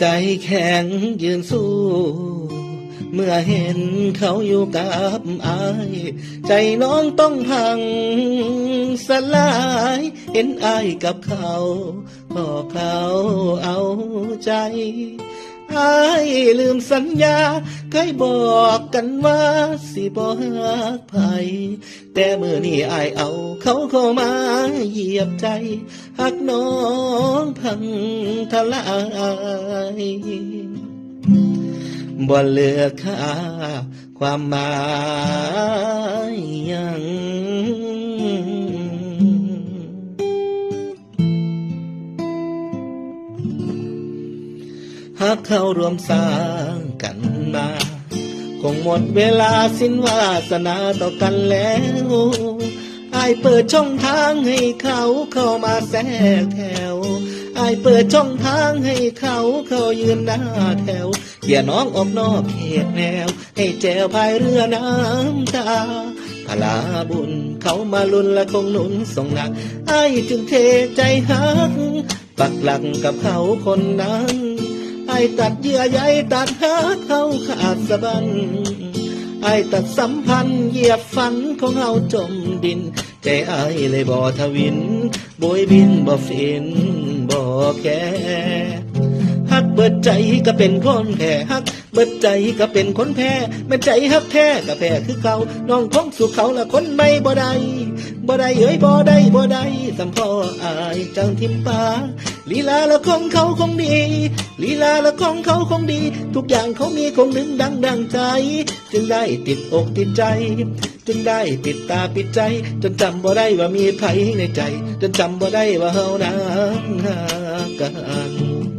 ใจแข็งยืนสู้ เมื่อเห็นเขาอยู่กับอาย ใจน้องต้องพังสลาย เห็นอายกับเขาพอเขาเอาใจ อายลืมสัญญา เคยบอกกันว่าสิบ่หักไผแต่เมื่อนี้อายเอา เขาเข้ามาเหยียบใจหักน้องพังทลายบ่เหลือค่าความหมายยัง กเข้ารวมสร้างกันมา คงหมดเวลาสิ้นวาสนาต่อกันแล้วอายเปิดช่องทางให้เขาเข้ามาแทรกแถวอายเปิดช่องทางให้เขาเข้ายืนหน้าแถวเขี่ยน้องออกนอกเขตแนว ให้แจวพายเรือน้ำตาพลาบุญเขามาลุนและคงหนุนส่งหนักอายจึงเทใจหักปักหลักกับเขาคนนั้น ไอ้ตัดเยื่อใยตัดหาเขาขาดสะบันไอ้ตัดสัมพันธ์เหยียบฝันของเฮาจมดิน ใจไอ้เลยบ่ทวินบวยบินบ่ฟินบ่แค่ฮักเบิดใจก็เป็นคนแค่ฮัก เบิดใจก็เป็นคนแพ้แม่ใจฮักแท้ก็แพ้คือเขาน้องคงสู่เขาละคนไม่บ่ได้บ่ได้เอ้ยบ่ได้บ่ได้สัมพ่ออายจังทิมปาลีลาละของเขาคงดีลีลาละของเขาคงดี ทุกอย่างเขามีคงดึงดังดังใจ จึงได้ติดอกติดใจ จึงได้ปิดตาปิดใจ จนจำบ่ได้ว่ามีไผในใจ จนจำบ่ได้ว่าเฮานั้นหากัน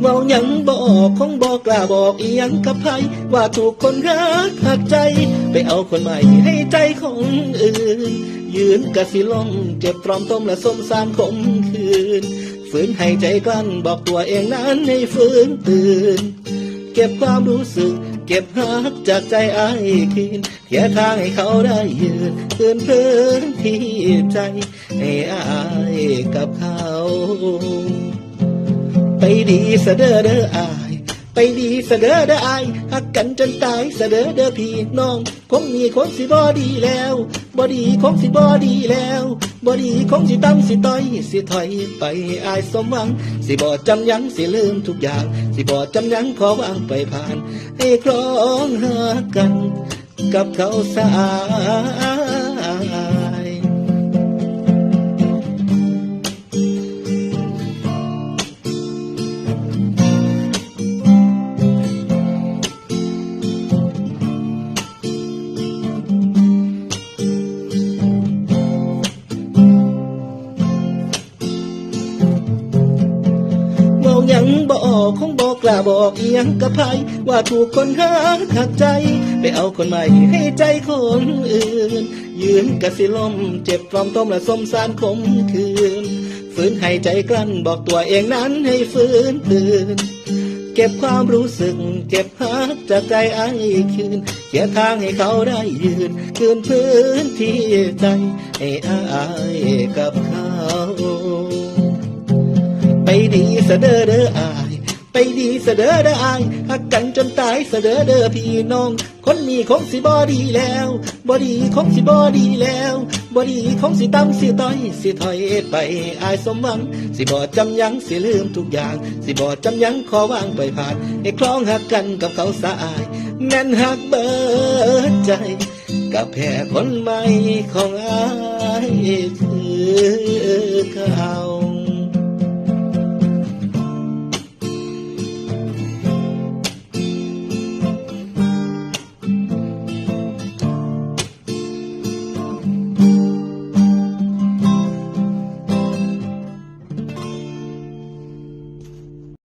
เว้าหยังบอกคงบอกกล้าบอกอีหยังกับไผว่าถูกคนรักหักใจ ไปเอาคนใหม่ให้ใจของอื่น ยืนกะสิลมเจ็บตรอมต้มและส้มสารขมคืนฝืนให้ใจกลั้นบอกตัวเองนั้นให้ฟื้นตื่น เก็บความรู้สึก เก็บหักจากใจไอ้คืนเขียทางให้เขาได้ยืนคืนพื้นที่ใจให้อายกับเขา ไปดีเสะเด้อเด้ออาย ไปดีเสะเด้อเด้ออายหักกันจนตายเสะเด้อเด้อพี่น้องคงมีคนสิบอดีแล้วบอดีคงสิบอดีแล้วบอดีคงสิตั้มสิต้อยสิถอยไปอายสมหวัง สิบอจำยังสิลืมทุกอย่าง สิบอจำยังขอวางไปผ่านให้ครองหากัน กับเขาสา ยังบอกคงบอกกล้าบอกเอียงกับไผว่าถูกคนหาหักใจ ไปเอาคนใหม่ให้ใจคนอื่น ยืนกะสิลมเจ็บปลอมต้มและสมสารขมคืนฝืนให้ใจกลั้นบอกตัวเองนั้นให้ฟื้นตื่นเก็บความรู้สึก เก็บหักจากใจไอ้คืนเขียนทางให้เขาได้ยืน คืนพื้นที่ใจให้อายกับเขา ไปดีเสะเด้อเด้ออาย ไปดีเสะเด้อเด้ออายหักกันจนตายเสะเด้อเด้อพี่น้อง คนนี้คงสิบอดีแล้วบอดีคงสิบอดีแล้วบอดีคงสิตั้มสิต้อย สิถอยไปอายสมหวัง สิบอจำยังสิลืมทุกอย่าง สิบอจำยังขอวางไปผ่านให้คล้องหักกันกับเขาสะอาย แม่นหักเบิดใจกับแพ้คนใหม่ของอายคือเขา